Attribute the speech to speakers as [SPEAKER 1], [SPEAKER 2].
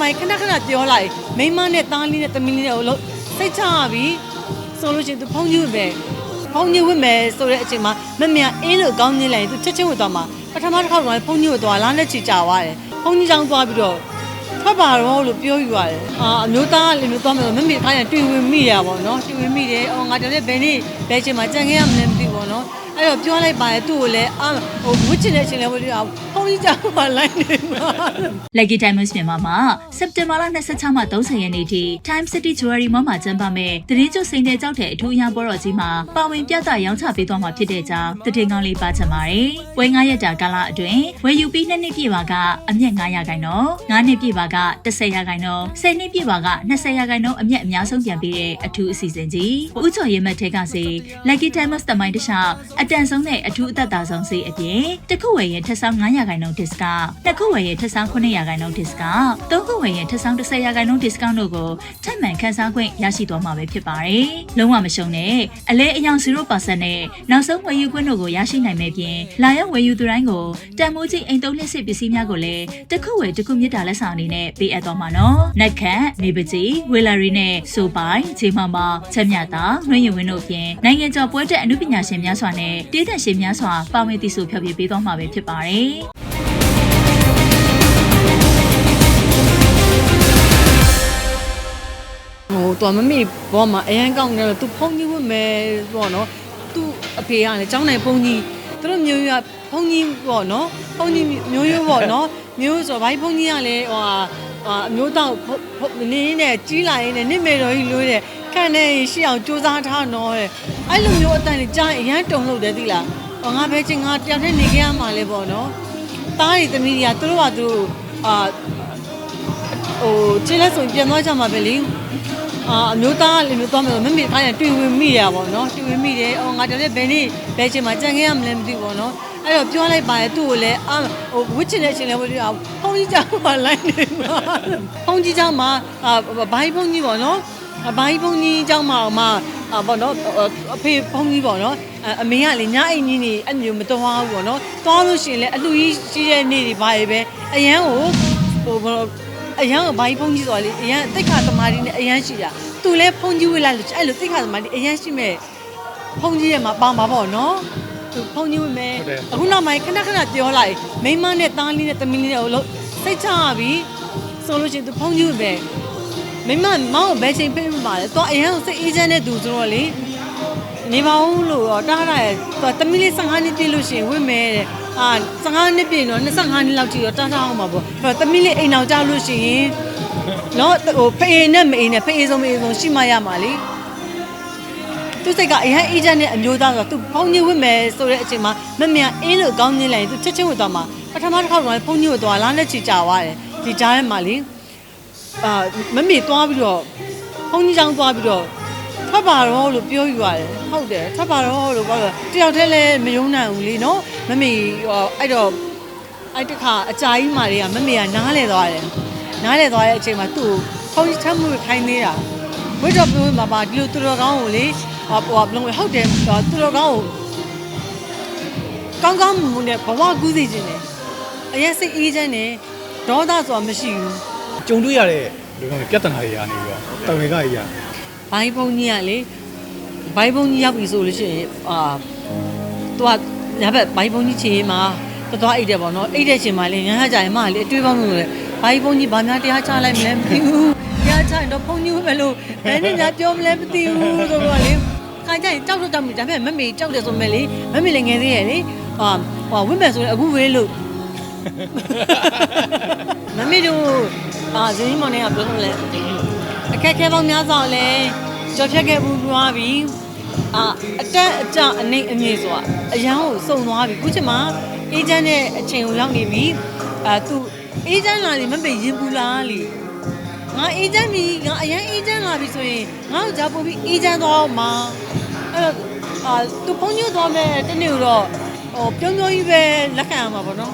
[SPEAKER 1] နောက်ပိုင်းခဏခဏပြောလိုက်မိန်းမနဲ့သားလေးနဲ့သမီးလေးနဲ့လို့စိတ်ချရပြီဆိုလို့ရှိရင်သူဖုန်းကြီးဝင်ပဲဖုန်းကြီးဝင်မယ်ဆိုတဲ့အချိန်မှာမမေအင်းလို့ကောင်းနေလိုက်ရင်သူချက်ချင်းဝင်သွားမှာပထမတစ်ခေါက်တော့ဖုန်းကြီးဝင်သွားလားနဲ့ချီကြသွားတယ်ဖုန်းကြီးချောင်းသွားပြီးတော့ ထွက်ပါတော့လို့ပြောယူရတယ်အာအမျိုးသားလည်းမျိုးသွားမယ်မမေခိုင်းရင်တွေ့ဝင်မိရပါတော့နော်တွေ့ဝင်မိတယ်အော်ငါတည်းဘယ်နေ့ဘယ်ချိန်မှာကြံခဲ့ရမလဲမသိဘူးပေါ့နော်အဲ့တော့ပြောလိုက်ပါတယ်သူ့ကိုလည်းအာဟိုဝစ်ချင်တဲ့အချိန်လည်းဝစ်ရအောင်ဖုန်းကြီးချောင်းမှာလိုက်နေမှာ
[SPEAKER 2] Lucky Diamonds မြန်မာမှာစက်တင်ဘာလ26မှ30ရက်နေ့ထိ Time City Jewelry Mall မှာကျင်းပမယ့်တရင်ကျွစိန်တဲ့ကြောက်တဲ့အထူးအရာပွဲတော်ကြီးမှာပါဝင်ပြသရောင်းချပေးသွားမှာဖြစ်တဲ့ကြောင်းတည်ငောင်းလေးပါချင်ပါတယ်။ပွဲ9ရက်တာကာလအတွင်းဝယ်ယူပြီး2နှစ်ပြည့်ပါကအမျက်900ရာခိုင်နှုန်း9နှစ်ပြည့်ပါက10ရာခိုင်နှုန်း10နှစ်ပြည့်ပါက20ရာခိုင်နှုန်းအမျက်အများဆုံးပြန်ပေးတဲ့အထူးအစီအစဉ်ကြီး။ဦးကျော်ရဲမက်ထဲကစေ Lucky Diamonds တမိုင်းတစ်လျှောက်အတန်ဆုံးတဲ့အထူးအသက်သာဆုံးစေအပြင်တစ်ခုဝယ်ရင်ထက်ဆောင်900ရာခိုင်နှုန်း discount နှစ်ခုဝယ်ရင်ထက်ဆောင်900ရာခိုင်နှုန်း discount သုံးခုဝယ်ရင်ထက်ဆောင်10ရာခိုင်နှုန်း discount တို့ကိုထပ်မံခန်းစားခွင့်ရရှိသွားမှာပဲဖြစ်ပါတယ်။လုံးဝမရှုံနဲ့အလဲအယောင်0%နဲ့နောက်ဆုံးဝယ်ယူခွင့်တို့ကိုရရှိနိုင်မယ့်ပြင်လာရောက်ဝယ်ယူသူတိုင်းကိုတန်မိုးကြီးအိမ်သုံးလျှစ်ပစ္စည်းများကိုလည်းတစ်ခုဝယ်တစ်ခုမြစ်တာလက်ဆောင်အနေနဲ့ပေးအပ်သွားမှာနော်။နက်ခတ်နေပကြီးဝေလာရီနဲ့ဆိုပိုင်ဂျေမမချက်မြတာနှွှဲရင်ဝင်းတို့ပြင်နိုင်ငံကျော်ပွဲတက်အမှုပညာရှင်များစွာနဲ့တည်တဲ့ရှင်များစွာပါဝင်တည်ဆိုဖျော်ဖြေပေးသွားမှာပဲဖြစ်ပါတယ်။
[SPEAKER 1] ဟိုတော်မမေဘောမှာအရန်ကောင်းတယ်သူဖုန်းကြီးဝင်မယ်ပေါ့နော်သူအဖေကလည်းကျောင်းနိုင်ဖုန်းကြီး သူတို့မျိုးရဖုန်းကြီးပေါ့နော်ဖုန်းကြီးမျိုးရိုးပေါ့နော်မျိုးဆိုဘိုင်းဖုန်းကြီးကလည်းဟိုဟာအမျိုးတော့နေနဲ့ကြီးလာရင်လည်းနစ်မေတော်ကြီးလို့တဲ့ခန့်နေရှိအောင်စူးစမ်းထားတော့တဲ့အဲ့လိုမျိုးအတန်ကြီးကြားအရန်တုံလို့တယ်သိလားဟောငါပဲချင်းငါတယောက်တည်းနေခဲ့ရမှာလေပေါ့နော်တားရီသမီးတွေကသူတို့ကသူတို့အာဟိုခြေလက်ဆိုပြန်သွားကြမှာပဲလေ အာအမျိုးသားလည်းမျိုးသွားမယ်မမေခိုင်းရင်တွေ့ဝင်မိရပါတော့နော်တွေ့ဝင်မိတယ်အော်ငါတည်းဘယ်နေ့ဘယ်ချိန်မှာကြံခဲ့ရမလဲမသိဘူးပေါ့နော်အဲ့တော့ပြောလိုက်ပါတယ်သူ့ကိုလည်းအာဟိုဝစ်ချင်တဲ့အချိန်လည်းဝစ်ရအောင်ဖုန်းကြီးချောင်းမှာလိုက်နေမှာဖုန်းကြီးချောင်းမှာအာဘိုင်းဖုန်းကြီးပေါ့နော်ဘိုင်းဖုန်းကြီးချောင်းမှာမှအာပေါ့နော်အဖေဖုန်းကြီးပေါ့နော်အမေကလေညအိမ်ကြီးနေအဲ့မျိုးမတော်ဘူးပေါ့နော်သွားလို့ရှိရင်လည်းအလူကြီးရှိတဲ့နေ့တွေပါပဲအရန်ကိုဟိုဘော အရန်ကဘိုင်းဖုန်းကြီးဆိုတာလေအရန်တိတ်ခါသမားကြီးနဲ့အရန်ရှိတာသူလည်းဖုန်းကြီးဝေးလိုက်လို့အဲ့လိုတိတ်ခါသမားကြီးအရန်ရှိမဲ့ဖုန်းကြီးရဲ့မှာပါမှာပေါ့နော်သူဖုန်းကြီးဝေးမယ်အခုနောက်ပိုင်းခဏခဏပြောလိုက်မိန်းမနဲ့သားလေးနဲ့သမီးလေးနဲ့လို့စိတ်ချရပြီဆိုလို့ရှိရင်သူဖုန်းကြီးဝေးမယ်မိန်းမမောင်ကိုဘယ်ချိန်ပေးမှာလဲတော့အရန်ကိုစိတ်အေးချမ်းတဲ့သူဆိုတော့လေနေပါဦးလို့တော့တားရရဲ့သူသမီးလေး15နှစ်ပြည့်လို့ရှိရင်ဝေးမယ်တဲ့ အာ15နှစ်ပြည့်တော့25နှစ်လောက်ကြည့်တော့တားထားအောင်ပါပေါ့အဲ့တော့သမီးလေးအိမ်အောင်ကြလို့ရှိရင်နော်ဟိုဖေးနဲ့မေးနဲ့ဖေးဆုံးမေးဆုံးရှိမှရမှာလေသူစိတ်ကအရင်အေဂျင့်နဲ့အမျိုးသားဆိုတော့သူဖုန်းကြီးဝင်မယ်ဆိုတဲ့အချိန်မှာမမေအင်းလို့ကောင်းနေလိုက်ရင်သူချက်ချင်းဝင်သွားမှာပထမတစ်ခေါက်တော့ဖုန်းကြီးကိုသွားလားနဲ့ချီကြသွားတယ်ဒီကြားထဲမှာလေအာမမေသွားပြီးတော့ဖုန်းကြီးချောင်းသွားပြီးတော့ ထွက်ပါတော့လို့ပြောယူရတယ်ဟုတ်တယ်ထွက်ပါတော့လို့ပြောတော့တယောက်တည်းလည်းမယုံနိုင်ဘူးလေနော်မမေဟိုအဲ့တော့အဲ့တခါအကြာကြီးမာတွေကမမေကနားလဲသွားတယ်နားလေသွားတဲ့အချိန်မှာသူ့ကိုဖုန်းချမ်းမှုခိုင်းနေတာဝိတ်တော့ပြောမှာပါဒီလိုသူတော်ကောင်းကိုလေဟောဟောဘလုံးဟုတ်တယ်သူတော်ကောင်းကိုကောင်းကောင်းမွန်နဲ့ဘဝကူးစီခြင်းနဲ့အရင်စိတ်အေးချမ်းနဲ့ဒေါသဆိုတာမရှိဘူး
[SPEAKER 3] ကြုံတွေ့ရတဲ့လူမျိုးပြဿနာတွေရာနေပြီးတော့တဝေကကြီးရ
[SPEAKER 1] ဘိုင်းဘုံကြီးကလေဘိုင်းဘုံကြီးရောက်ပြီဆိုလို့ရှိရင်အာသူကညဘက်ဘိုင်းဘုံကြီးချင်ရင်မှာတော်တော်အိတ်တယ်ပေါ့နော်အိတ်တဲ့ချိန်မှာလေငါးကြရင်မလေအတွေးပေါင်းလို့လေဘိုင်းဘုံကြီးဘာများတရားချလိုက်မလဲမသိဘူးတရားချရင်တော့ဘုံကြီးပဲလို့ဘယ်နဲ့ညာပြောမလဲမသိဘူးဆိုတော့လေခိုင်ကြရင်ကြောက်တော့ကြောက်မိဒါပေမဲ့မမေကြောက်တယ်ဆိုမဲ့လေမမေလည်းငယ်သေးရဲ့လေဟာဟိုဝင့်မယ်ဆိုရင်အခုဝေးလို့မမေတို့အာဇင်းမောင်နဲ့ကပြောလို့လဲ အခက်အခဲပေါင်းများစွာလဲကြော်ဖြတ်ခဲ့ဘူးသွားပြီအာအတက်အကျအနေအမြင့်ဆိုတာအရန်ကိုစုံသွားပြီခုချိန်မှာအေဂျင့်နဲ့အချိန်ကိုရောက်နေပြီအာသူအေဂျင့်လာလေမမေရင်ပူလားလေငါအေဂျင့်ပြီငါအရန်အေဂျင့်လာပြီဆိုရင်ငါ့ကိုကြားပို့ပြီးအေဂျင့်သွားအောင်မှာအဲ့တော့အာသူဖုန်းညွှန်သွားမယ်တနေ့တော့ဟိုပြုံးပြုံးကြီးပဲလက်ခံရမှာပေါ့နော်